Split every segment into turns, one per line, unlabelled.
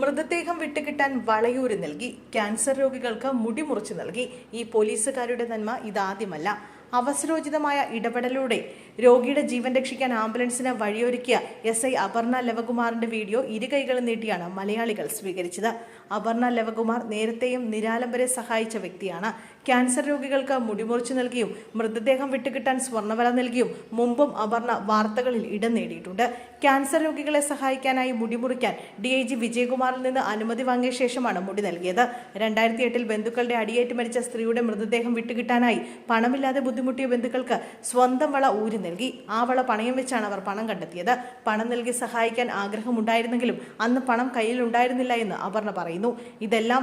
മൃതദേഹം വിട്ടുകിട്ടാൻ വളയൂര് നൽകി. ക്യാൻസർ രോഗികൾക്ക് മുടി മുറിച്ചു നൽകി. ഈ പോലീസുകാരുടെ നന്മ ഇതാദ്യമല്ല. അവസരോചിതമായ ഇടപെടലിലൂടെ രോഗിയുടെ ജീവൻ രക്ഷിക്കാൻ ആംബുലൻസിന് വഴിയൊരുക്കിയ എസ് ഐ അപർണ ലവകുമാറിന്റെ വീഡിയോ ഇരുകൈകളും നീട്ടിയാണ് മലയാളികൾ സ്വീകരിച്ചത്. അപർണ ലവകുമാർ നേരത്തെയും നിരാലംബരെ സഹായിച്ച വ്യക്തിയാണ്. ക്യാൻസർ രോഗികൾക്ക് മുടിമുറിച്ചു നൽകിയും മൃതദേഹം വിട്ടുകിട്ടാൻ സ്വർണവല നൽകിയും മുമ്പും അപർണ വാർത്തകളിൽ ഇടം നേടിയിട്ടുണ്ട്. ക്യാൻസർ രോഗികളെ സഹായിക്കാനായി മുടിമുറിക്കാൻ ഡി ഐ ജി വിജയകുമാറിൽ നിന്ന് അനുമതി വാങ്ങിയ ശേഷമാണ് മുടി നൽകിയത്. രണ്ടായിരത്തി എട്ടിൽ ബന്ധുക്കളുടെ അടിയേറ്റ് മരിച്ച സ്ത്രീയുടെ മൃതദേഹം വിട്ടുകിട്ടാനായി പണമില്ലാതെ ബുദ്ധിമുട്ടിയ ബന്ധുക്കൾക്ക് സ്വന്തം വള ഊരി നൽകി. ആ വള പണയം വെച്ചാണ് അവർ പണം കണ്ടെത്തിയത്. പണം നൽകി സഹായിക്കാൻ ആഗ്രഹമുണ്ടായിരുന്നെങ്കിലും അന്ന് പണം കയ്യിലുണ്ടായിരുന്നില്ല എന്ന് അപർണ പറയുന്നു. ഇതെല്ലാം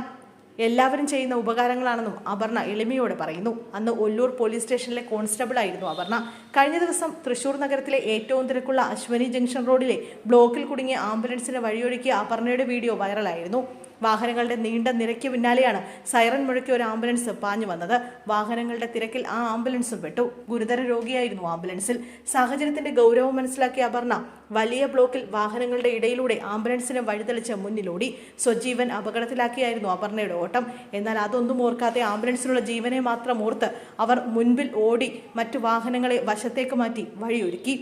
എല്ലാവരും ചെയ്യുന്ന ഉപകാരങ്ങളാണെന്നും അപർണ എളിമയോടെ പറയുന്നു. അന്ന് ഒല്ലൂർ പോലീസ് സ്റ്റേഷനിലെ കോൺസ്റ്റബിൾ ആയിരുന്നു അപർണ. കഴിഞ്ഞ ദിവസം തൃശൂർ നഗരത്തിലെ ഏറ്റവും തിരക്കുള്ള അശ്വനി ജംഗ്ഷൻ റോഡിലെ ബ്ലോക്കിൽ കുടുങ്ങിയ ആംബുലൻസിന് വഴിയൊരുക്കിയ അപർണയുടെ വീഡിയോ വൈറലായിരുന്നു. വാഹനങ്ങളുടെ നീണ്ട നിരയ്ക്ക് പിന്നാലെയാണ് സൈറൻ മുഴക്കി ഒരു ആംബുലൻസ് പാഞ്ഞു വന്നത്. വാഹനങ്ങളുടെ തിരക്കിൽ ആ ആംബുലൻസും പെട്ടു. ഗുരുതര രോഗിയായിരുന്നു ആംബുലൻസിൽ. സാഹചര്യത്തിന്റെ ഗൗരവം മനസ്സിലാക്കിയ അപർണ വലിയ ബ്ലോക്കിൽ വാഹനങ്ങളുടെ ഇടയിലൂടെ ആംബുലൻസിന് വഴിതെളിച്ച് മുന്നിലോടി. സ്വജീവൻ അപകടത്തിലാക്കിയായിരുന്നു അപർണയുടെ ഓട്ടം. എന്നാൽ അതൊന്നും ഓർക്കാതെ ആംബുലൻസിലുള്ള ജീവനെ മാത്രം ഓർത്ത് അവർ മുൻപിൽ ഓടി മറ്റു വാഹനങ്ങളെ വശത്തേക്ക് മാറ്റി വഴിയൊരുക്കി.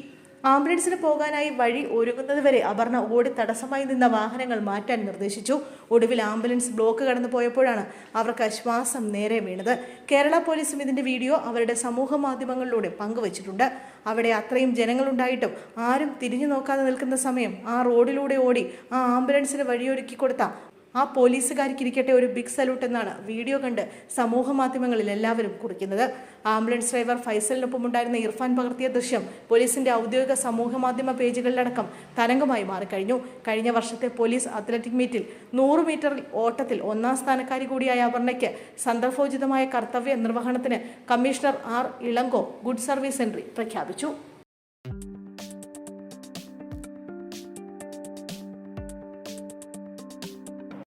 ആംബുലൻസിന് പോകാനായി വഴി ഒരുങ്ങുന്നതുവരെ അപർണ ഓടി തടസ്സമായി നിന്ന വാഹനങ്ങൾ മാറ്റാൻ നിർദ്ദേശിച്ചു. ഒടുവിൽ ആംബുലൻസ് ബ്ലോക്ക് കടന്നു പോയപ്പോഴാണ് അവർക്ക് ശ്വാസം നേരെ വീണത്. കേരള പോലീസും ഇതിന്റെ വീഡിയോ അവരുടെ സമൂഹ മാധ്യമങ്ങളിലൂടെ പങ്കുവച്ചിട്ടുണ്ട്. അവിടെ അത്രയും ജനങ്ങളുണ്ടായിട്ടും ആരും തിരിഞ്ഞു നോക്കാതെ നിൽക്കുന്ന സമയം ആ റോഡിലൂടെ ഓടി ആ ആംബുലൻസിന് വഴിയൊരുക്കി കൊടുത്ത ആ പോലീസുകാർക്ക് ഇരിക്കട്ടെ ഒരു ബിഗ് സല്യൂട്ട് എന്നാണ് വീഡിയോ കണ്ട് സമൂഹ മാധ്യമങ്ങളിൽ എല്ലാവരും കുറിക്കുന്നത്. ആംബുലൻസ് ഡ്രൈവർ ഫൈസലിനൊപ്പം ഉണ്ടായിരുന്ന ഇർഫാൻ പകർത്തിയ ദൃശ്യം പോലീസിന്റെ ഔദ്യോഗിക സമൂഹ മാധ്യമ പേജുകളിലടക്കം തരംഗമായി മാറിക്കഴിഞ്ഞു. കഴിഞ്ഞ വർഷത്തെ പോലീസ് അത്ലറ്റിക് മീറ്റിൽ നൂറ് മീറ്ററിൽ ഓട്ടത്തിൽ ഒന്നാം സ്ഥാനക്കാരി കൂടിയായ അപർണയ്ക്ക് സന്ദർഭോചിതമായ കർത്തവ്യ നിർവഹണത്തിന് commissioner R Elango good service entry പ്രഖ്യാപിച്ചു.